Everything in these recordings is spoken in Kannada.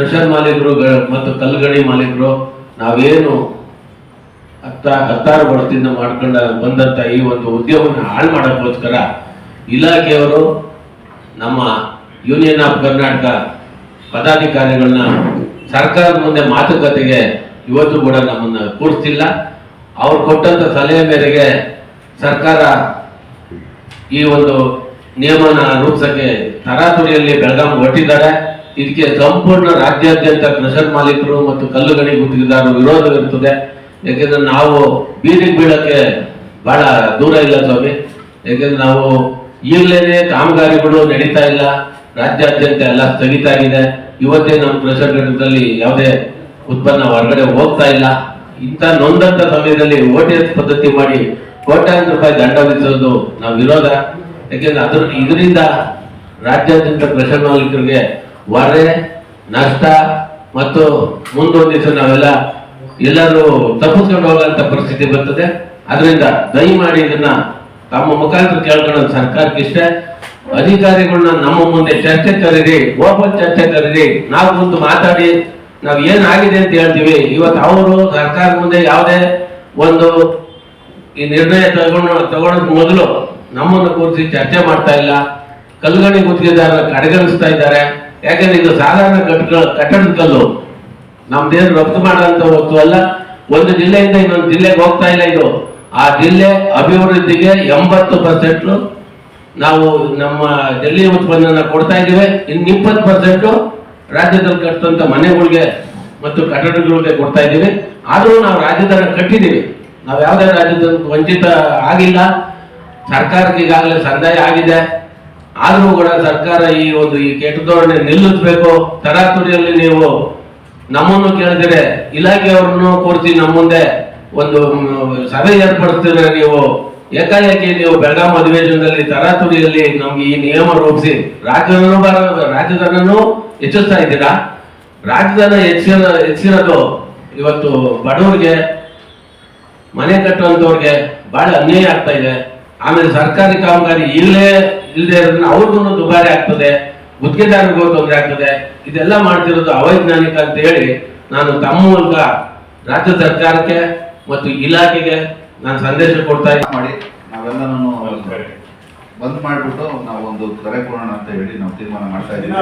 ಕ್ರಷರ್ ಮಾಲೀಕರು ಮತ್ತು ಕಲ್ಲುಗಣಿ ಮಾಲೀಕರು, ನಾವೇನು ಹತ್ತ ಹತ್ತಾರು ವರ್ಷದಿಂದ ಮಾಡ್ಕೊಂಡ ಬಂದಂತ ಈ ಒಂದು ಉದ್ಯಮವನ್ನು ಹಾಳು ಮಾಡೋಕ್ಕೋಸ್ಕರ ಇಲಾಖೆಯವರು ನಮ್ಮ ಯೂನಿಯನ್ ಆಫ್ ಕರ್ನಾಟಕ ಪದಾಧಿಕಾರಿಗಳನ್ನ ಸರ್ಕಾರದ ಮುಂದೆ ಮಾತುಕತೆಗೆ ಇವತ್ತು ಕೂಡ ನಮ್ಮನ್ನ ಕೂಡಿಸಿಲ್ಲ ಅವ್ರು ಕೊಟ್ಟಂತ ಸಲಹೆ ಮೇರೆಗೆ ಸರ್ಕಾರ ಈ ಒಂದು ನಿಯಮನ ರೂಪಿಸಕ್ಕೆ ತರಾತುರಿಯಲ್ಲಿ ಬೆಳಗಾಂ ಹೊರಟಿದ್ದಾರೆ. ಇದಕ್ಕೆ ಸಂಪೂರ್ಣ ರಾಜ್ಯಾದ್ಯಂತ ಕ್ರಷರ್ ಮಾಲೀಕರು ಮತ್ತು ಕಲ್ಲುಗಣಿ ಗುತ್ತಿಗೆದಾರರು ವಿರೋಧವಿರುತ್ತದೆ ಯಾಕೆಂದ್ರೆ ನಾವು ಬೀದಿಗೆ ಬೀಳಕ್ಕೆ ಬಹಳ ದೂರ ಇಲ್ಲ ಸ್ವಾಮಿ. ಯಾಕೆಂದ್ರೆ ನಾವು ಈಗಲೇನೆ ಕಾಮಗಾರಿಗಳು ನಡೀತಾ ಇಲ್ಲ. ರಾಜ್ಯಾದ್ಯಂತ ಎಲ್ಲ ಸ್ಥಗಿತ ಆಗಿದೆ. ಇವತ್ತೇ ನಮ್ಮ ಕ್ರಷರ್ ಘಟಕದಲ್ಲಿ ಯಾವುದೇ ಉತ್ಪನ್ನ ಹೊರಗಡೆ ಹೋಗ್ತಾ ಇಲ್ಲ. ಇಂಥ ನೊಂದಂತ ಸಮಯದಲ್ಲಿ ಓಟಿಎಸ್ ಪದ್ಧತಿ ಮಾಡಿ ಕೋಟ್ಯಾಂತರ ರೂಪಾಯಿ ದಂಡ ವಿಧಿಸೋದು ನಾವು ವಿರೋಧ. ಯಾಕೆಂದ್ರೆ ಅದ್ರ ಇದರಿಂದ ರಾಜ್ಯಾದ್ಯಂತ ಕ್ರಷರ್ ಮಾಲೀಕರಿಗೆ ಹೊರೆ ನಷ್ಟ ಮತ್ತು ಮುಂದೊಂದು ದಿವಸ ನಾವೆಲ್ಲ ಎಲ್ಲರೂ ತಪ್ಪಿಸ್ಕೊಂಡು ಹೋಗುವಂತ ಪರಿಸ್ಥಿತಿ ಬರ್ತದೆ. ಅದರಿಂದ ದಯಮಾಡಿ ಇದನ್ನ ತಮ್ಮ ಮುಖಾಂತರ ಕೇಳ್ಕೊಳ್ಳೋದು ಸರ್ಕಾರಕ್ಕೆ ಇಷ್ಟ. ಅಧಿಕಾರಿಗಳನ್ನ ನಮ್ಮ ಮುಂದೆ ಚರ್ಚೆ ಕರೀರಿ ಓಪನ್ ಚರ್ಚೆ ಕರೀರಿ ನಾವು ಮುಂದೆ ಮಾತಾಡಿ, ನಾವು ಏನಾಗಿದೆ ಅಂತ ಹೇಳ್ತೀವಿ. ಇವತ್ತು ಅವರು ಸರ್ಕಾರ ಮುಂದೆ ಯಾವುದೇ ಒಂದು ಈ ನಿರ್ಣಯ ತಗೊಂಡು ತಗೊಳಕ್ ಮೊದಲು ನಮ್ಮನ್ನು ಕೂರಿಸಿ ಚರ್ಚೆ ಮಾಡ್ತಾ ಇಲ್ಲ. ಕಲ್ಗಣಿ ಗುತ್ತಿಗೆದಾರರ ಕಡೆಗಣಿಸ್ತಾ ಇದ್ದಾರೆ. ಯಾಕಂದ್ರೆ ಇದು ಸಾಧಾರಣ ಕಟ್ಟಡ ಕಟ್ಟಡದ ಕಲ್ಲು ನಮ್ದೇನು ರಫ್ತು ಮಾಡುವಂತ ವಸ್ತು ಅಲ್ಲ. ಒಂದು ಜಿಲ್ಲೆಯಿಂದ ಇನ್ನೊಂದು ಜಿಲ್ಲೆಗೆ ಹೋಗ್ತಾ ಇಲ್ಲ ಇದು. ಆ ಜಿಲ್ಲೆ ಅಭಿವೃದ್ಧಿಗೆ ಎಂಬತ್ತು ಪರ್ಸೆಂಟ್ ನಾವು ನಮ್ಮ ಡೆಲ್ಲಿ ಉತ್ಪನ್ನ ಕೊಡ್ತಾ ಇದ್ದೀವಿ. ಇನ್ನು ಇಪ್ಪತ್ತು ಪರ್ಸೆಂಟ್ ರಾಜ್ಯದಲ್ಲಿ ಕಟ್ಟಂತ ಮನೆಗಳಿಗೆ ಮತ್ತು ಕಟ್ಟಡಗಳಿಗೆ ಕೊಡ್ತಾ ಇದ್ದೀವಿ. ಆದರೂ ನಾವು ರಾಜ್ಯದನ್ನ ಕಟ್ಟಿದ್ದೀವಿ. ನಾವು ಯಾವುದೇ ರಾಜ್ಯದಲ್ಲಿ ವಂಚಿತ ಆಗಿಲ್ಲ. ಸರ್ಕಾರಕ್ಕೆ ಈಗಾಗಲೇ ಸಂದಾಯ ಆಗಿದೆ. ಆದ್ರೂ ಕೂಡ ಸರ್ಕಾರ ಈ ಒಂದು ಈ ಕೆಟ್ಟ ಧೋರಣೆ ನಿಲ್ಲಿಸಬೇಕು. ತರಾತುರಿಯಲ್ಲಿ ನೀವು ನಮ್ಮನ್ನು ಕೇಳಿದರೆ ಇಲಾಖೆಯವ್ರನ್ನು ಕೂರಿಸಿ ನಮ್ಮ ಮುಂದೆ ಒಂದು ಸಭೆ ಏರ್ಪಡಿಸ್ತೀರ ನೀವು. ಏಕಾಏಕಿ ನೀವು ಬೆಳಗಾಂ ಅಧಿವೇಶನದಲ್ಲಿ ತರಾತುರಿಯಲ್ಲಿ ನಮ್ಗೆ ಈ ನಿಯಮ ರೂಪಿಸಿ ರಾಜ್ಯದನ್ನು ರಾಜ್ಯದನ್ನು ಹೆಚ್ಚಿಸ್ತಾ ಇದ್ದೀರಾ? ರಾಜ್ಯದನ್ನ ಹೆಚ್ಚಿನ ಹೆಚ್ಚಿರೋದು ಇವತ್ತು ಬಡವರಿಗೆ, ಮನೆ ಕಟ್ಟುವಂಥವ್ರಿಗೆ ಬಹಳ ಅನ್ಯಾಯ ಆಗ್ತಾ ಇದೆ. ಆಮೇಲೆ ಸರ್ಕಾರಿ ಕಾಮಗಾರಿ ಇಲ್ಲೇ ಇಲ್ಲದೆ ಇರೋದ್ರಿಂದ ಅವ್ರಿಗೂ ದುಬಾರಿ ಆಗ್ತದೆ ಗುತ್ತಿಗೆದಾರರಿಗೂ ತೊಂದರೆ ಆಗ್ತದೆ. ಇದೆಲ್ಲ ಮಾಡ್ತಿರೋದು ಅವೈಜ್ಞಾನಿಕ ಅಂತ ಹೇಳಿ ನಾನು ತಮ್ಮ ಮೂಲಕ ರಾಜ್ಯ ಸರ್ಕಾರಕ್ಕೆ ಮತ್ತು ಇಲಾಖೆಗೆ ನಾನು ಸಂದೇಶ ಕೊಡ್ತಾ ಇದ್ದೀನಿ ಮಾಡಿ ನಾವೆಲ್ಲನೂ ಬಂದ್ ಮಾಡಿಬಿಟ್ಟು ನಾವು ಒಂದು ಕರೆ ಕೊಡೋಣ ಅಂತ ಹೇಳಿ ನಾವು ತೀರ್ಮಾನ ಮಾಡ್ತಾ ಇದ್ದೀವಿ.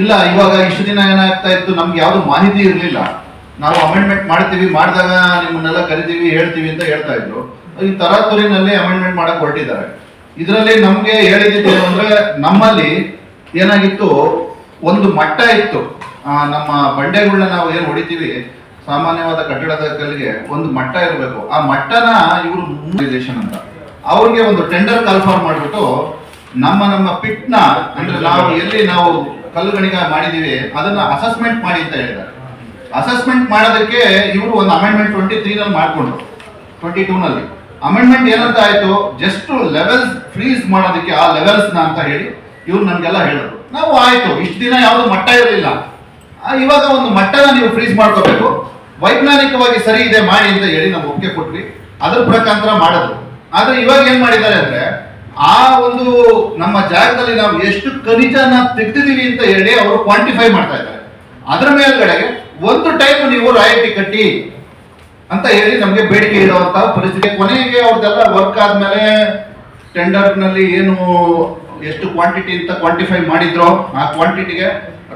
ಇಲ್ಲ ಇವಾಗ ಇಷ್ಟು ದಿನ ಏನಾಗ್ತಾ ಇತ್ತು ನಮ್ಗೆ ಯಾವ್ದು ಮಾಹಿತಿ ಇರಲಿಲ್ಲ. ನಾವು ಅಮೆಂಡ್ಮೆಂಟ್ ಮಾಡ್ತೀವಿ ಮಾಡಿದಾಗ ನಿಮ್ಮನ್ನೆಲ್ಲ ಕರಿತೀವಿ ಹೇಳ್ತೀವಿ ಅಂತ ಹೇಳ್ತಾ ಇದ್ರು. ಈ ತರಾತುರಿನಲ್ಲಿ ಅಮೆಂಡ್ಮೆಂಟ್ ಮಾಡಕ್ ಹೊರಟಿದ್ದಾರೆ. ಇದರಲ್ಲಿ ನಮ್ಗೆ ಹೇಳಿದ್ದು ಅಂದ್ರೆ, ನಮ್ಮಲ್ಲಿ ಏನಾಗಿತ್ತು, ಒಂದು ಮಟ್ಟ ಇತ್ತು. ನಮ್ಮ ಬಂಡೆಗಳನ್ನ ನಾವು ಏನು ಹೊಡಿತೀವಿ, ಸಾಮಾನ್ಯವಾದ ಕಟ್ಟಡದ ಕಲ್ಲಿಗೆ ಒಂದು ಮಟ್ಟ ಇರಬೇಕು. ಆ ಮಟ್ಟನ ಇವರು ಅಂತ. ಅವ್ರಿಗೆ ಒಂದು ಟೆಂಡರ್ ಕನ್ಫರ್ಮ್ ಮಾಡಿಬಿಟ್ಟು, ನಮ್ಮ ನಮ್ಮ ಪಿಟ್ನ, ಅಂದ್ರೆ ನಾವು ಎಲ್ಲಿ ನಾವು ಕಲ್ಲುಗಣಿಗ ಮಾಡಿದೀವಿ, ಅದನ್ನ ಅಸೆಸ್ಮೆಂಟ್ ಮಾಡಿ ಅಂತ ಹೇಳಿದ್ದಾರೆ. ಅಸೆಸ್ಮೆಂಟ್ ಮಾಡೋದಕ್ಕೆ ಇವರು ಒಂದು ಅಮೆಂಡ್ಮೆಂಟ್ ಟ್ವೆಂಟಿ ತ್ರೀನಲ್ಲಿ ಮಾಡಿಕೊಂಡ್ರು. ಟ್ವೆಂಟಿ ಟೂ ನಲ್ಲಿ. ಅಮೆಂಡ್ಮೆಂಟ್ ಏನಂತ ಆಯ್ತು? ಜಸ್ಟ್ ಲೆವೆಲ್ಸ್ ಫ್ರೀಸ್ ಮಾಡೋದಕ್ಕೆ ಆ ಲೆವೆಲ್ಸ್ನ ಅಂತ ಹೇಳಿ ಇವ್ರು ನಮ್ಗೆಲ್ಲ ಹೇಳಿದ್ರು. ನಾವು ಆಯ್ತು, ಇಷ್ಟು ದಿನ ಯಾವ್ದು ಮಟ್ಟ ಇರಲಿಲ್ಲ. ಇವಾಗ ಒಂದು ಮಟ್ಟನ ನೀವು ಫ್ರೀಸ್ ಮಾಡ್ಕೋಬೇಕು. ವೈಜ್ಞಾನಿಕವಾಗಿ ಸರಿ ಇದೆ ಮಾಡಿ ಅಂತ ಹೇಳಿ ನಾವು ಒಪ್ಪಿಗೆ ಕೊಟ್ವಿ. ಅದ್ರ ಪ್ರಕಾರ ಮಾಡಿದ್ರು. ಆದ್ರೆ ಇವಾಗ ಏನ್ ಮಾಡಿದ್ದಾರೆ ಅಂದ್ರೆ, ಆ ಒಂದು ನಮ್ಮ ಜಾಗದಲ್ಲಿ ನಾವು ಎಷ್ಟು ಖನಿಜನ ತೆಗ್ದಿದೀವಿ ಅಂತ ಹೇಳಿ ಅವರು ಕ್ವಾಂಟಿಫೈ ಮಾಡ್ತಾ ಇದ್ದಾರೆ. ಅದರ ಮೇಲ್ಗಡೆಗೆ ಒಂದು ಟೈಮ್ ನೀವು ರಾಯಲ್ಟಿ ಕಟ್ಟಿ ಅಂತ ಹೇಳಿ ನಮಗೆ ಬೇಡಿಕೆ ಇರುವಂತಹ ಪರಿಸ್ಥಿತಿ. ಕೊನೆಗೆ ಅವ್ರದ್ದೆಲ್ಲ ವರ್ಕ್ ಆದ್ಮೇಲೆ ಟೆಂಡರ್ನಲ್ಲಿ ಏನು, ಎಷ್ಟು ಕ್ವಾಂಟಿಟಿ ಅಂತ ಕ್ವಾಂಟಿಫೈ ಮಾಡಿದ್ರೋ ಆ ಕ್ವಾಂಟಿಟಿಗೆ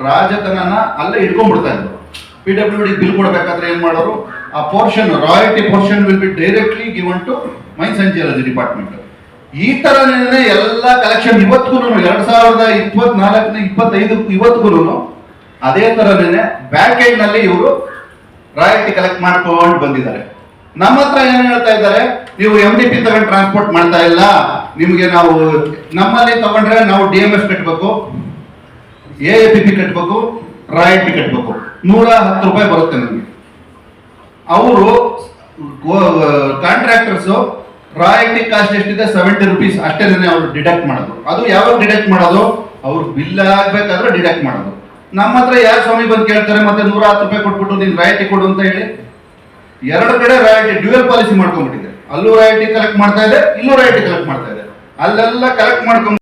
ರಾಜತನನ ಅಲ್ಲೇ ಇಟ್ಕೊಂಡ್ಬಿಡ್ತಾ ಇದ್ರು. ಪಿ ಡಬ್ಲ್ಯೂ ಡಿ ಬಿಲ್ ಕೊಡಬೇಕಾದ್ರೆ ಏನ್ ಮಾಡೋರು? ಆ portion royalty portion will be directly given to mines and geology department ಈ ತರನೇ ಎಲ್ಲ ಕಲೆಕ್ಷನ್ ಇವತ್ತಿಗೂ ಎರಡ್ ಸಾವಿರದ ಇಪ್ಪತ್ನಾಲ್ಕನೇ, ಇಪ್ಪತ್ತೈದು ಇವತ್ತಿಗೂ ಅದೇ ತರನೇ ಬ್ಯಾಕ್ ಎಂಡ್ನಲ್ಲಿ ಇವರು ರಾಯಲ್ಟಿ ಕಲೆಕ್ಟ್ ಮಾಡ್ಕೊಂಡು ಬಂದಿದ್ದಾರೆ. ನಮ್ಮ ಹತ್ರ ಏನ್ ಹೇಳ್ತಾ ಇದ್ದಾರೆ? ನೀವು ಎಂ ಡಿ ಪಿ ತಗೊಂಡು ಟ್ರಾನ್ಸ್ಪೋರ್ಟ್ ಮಾಡ್ತಾ ಇಲ್ಲ. ನಿಮ್ಗೆ ನಾವು ನಮ್ಮಲ್ಲಿ ತಗೊಂಡ್ರೆ ನಾವು ಡಿ ಎಂ ಎಫ್ ಕಟ್ಟಬೇಕು ಎ ಪಿ ಪಿ ಕಟ್ಟಬೇಕು ರಾಯಲ್ಟಿ ಕಟ್ಟಬೇಕು ನೂರ ಹತ್ತು ರೂಪಾಯಿ ಬರುತ್ತೆ ನಮಗೆ. ಅವರು ಕಾಂಟ್ರಾಕ್ಟರ್ಸ್ ರಾಯಲ್ಟಿ ಕಾಸ್ಟ್ ಎಷ್ಟಿದೆ? ಸೆವೆಂಟಿ ರುಪೀಸ್ ಅಷ್ಟೇ ಅವ್ರು ಡಿಡಕ್ಟ್ ಮಾಡೋದು. ಅದು ಯಾವಾಗ ಡಿಡಕ್ಟ್ ಮಾಡೋದು? ಅವ್ರು ಬಿಲ್ ಆಗ್ಬೇಕಾದ್ರೆ ಡಿಡಕ್ಟ್ ಮಾಡೋದು. ನಮ್ಮ ಹತ್ರ ಯಾರು ಸ್ವಾಮಿ ಬಂದು ಕೇಳ್ತಾರೆ, ಮತ್ತೆ ನೂರ ಹತ್ತು ರೂಪಾಯಿ ಕೊಟ್ಬಿಟ್ಟು ನೀನ್ ರಾಯಲ್ಟಿ ಕೊಡು ಅಂತ ಹೇಳಿ, ಎರಡು ಕಡೆ ರಾಯಲ್ಟಿ ಡ್ಯೂಯಲ್ ಪಾಲಿಸಿ ಮಾಡ್ಕೊಂಡ್ಬಿಟ್ಟಿದೆ. ಅಲ್ಲೂ ರಾಯಲ್ಟಿ ಕಲೆಕ್ಟ್ ಮಾಡ್ತಾ ಇದೆ, ಇಲ್ಲೂ ರಾಯಲ್ಟಿ ಕಲೆಕ್ಟ್ ಮಾಡ್ತಾ ಇದೆ. ಅಲ್ಲೆಲ್ಲ ಕಲೆಕ್ಟ್ ಮಾಡ್ಕೊಂಡ್